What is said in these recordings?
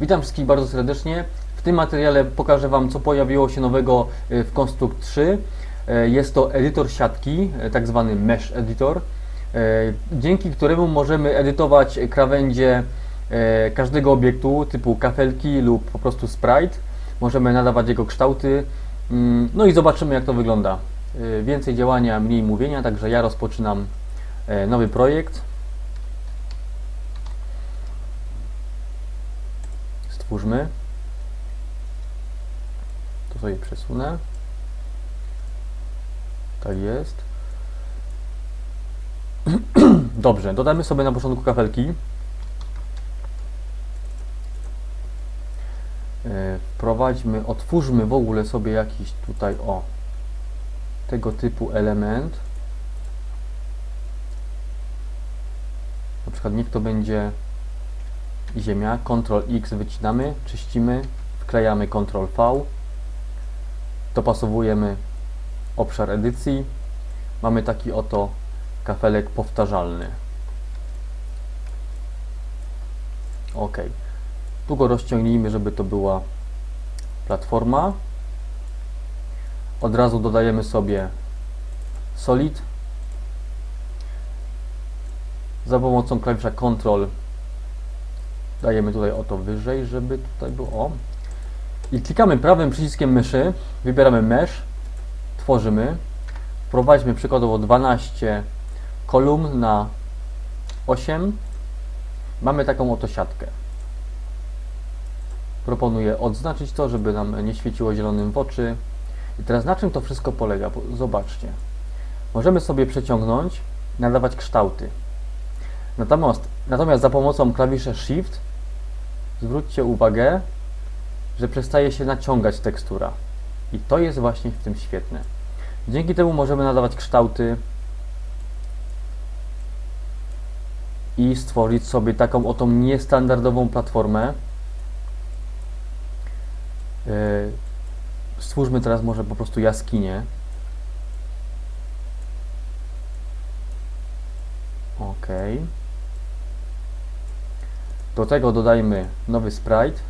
Witam wszystkich bardzo serdecznie. W tym materiale pokażę Wam, co pojawiło się nowego e, w Construct 3. E, Jest to edytor siatki, e, tak zwany Mesh Editor, dzięki któremu możemy edytować krawędzie każdego obiektu typu kafelki lub po prostu sprite. Możemy nadawać jego kształty. Mm, No i zobaczymy, jak to wygląda. Więcej działania, mniej mówienia, także ja rozpoczynam nowy projekt. Stwórzmy. To sobie przesunę. Tak jest. Dobrze, dodamy sobie na początku kafelki. E, Wprowadźmy, otwórzmy w ogóle sobie jakiś tutaj, o, tego typu element. Na przykład niech to będzie ziemia, Ctrl X wycinamy, czyścimy, wklejamy Ctrl V, dopasowujemy obszar edycji, mamy taki oto kafelek powtarzalny. OK. Tu go rozciągnijmy, żeby to była platforma. Od razu dodajemy sobie solid. Za pomocą klawisza Ctrl dajemy tutaj oto wyżej, żeby tutaj było o. I klikamy prawym przyciskiem myszy, wybieramy mesh, tworzymy, wprowadźmy przykładowo 12 kolumn na 8. Mamy taką oto siatkę. Proponuję odznaczyć to, żeby nam nie świeciło zielonym w oczy. I teraz na czym to wszystko polega? Zobaczcie. Możemy sobie przeciągnąć, nadawać kształty. Natomiast, natomiast za pomocą klawisza Shift zwróćcie uwagę, że przestaje się naciągać tekstura. I to jest właśnie w tym świetne. Dzięki temu możemy nadawać kształty i stworzyć sobie taką oto niestandardową platformę. Yy, Stwórzmy teraz może po prostu jaskinię. OK. Do tego dodajmy nowy sprite.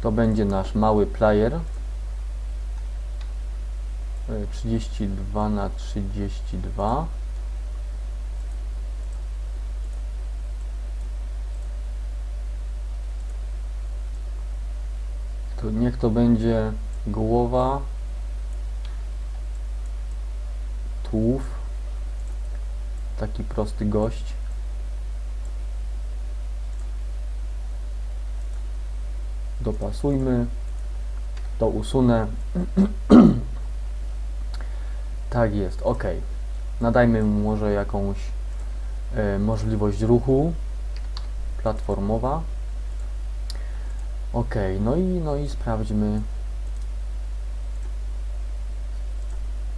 To będzie nasz mały player. E, 32 na 32. To niech to będzie głowa, tułów, taki prosty gość. Dopasujmy, to usunę. tak jest, ok. Nadajmy mu może jakąś e, możliwość ruchu platformowa. Ok, no i, no i sprawdźmy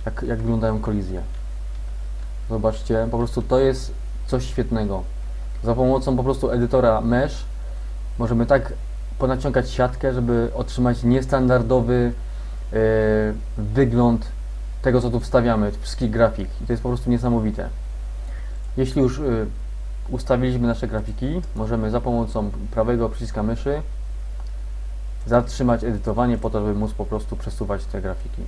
jak, jak wyglądają kolizje. Zobaczcie, po prostu to jest coś świetnego. Za pomocą po prostu edytora Mesh możemy tak ponaciągać siatkę, żeby otrzymać niestandardowy e, wygląd tego, co tu wstawiamy, wszystkich grafik. I to jest po prostu niesamowite. Jeśli już e, ustawiliśmy nasze grafiki, możemy za pomocą prawego przyciska myszy zatrzymać edytowanie po to, żeby móc po prostu przesuwać te grafiki.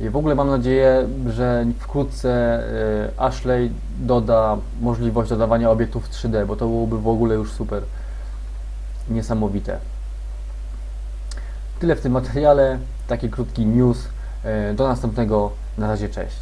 I w ogóle mam nadzieję, że wkrótce e, Ashley doda możliwość dodawania obiektów 3D, bo to byłoby w ogóle już super niesamowite. Tyle w tym materiale, taki krótki news. E, Do następnego, na razie cześć.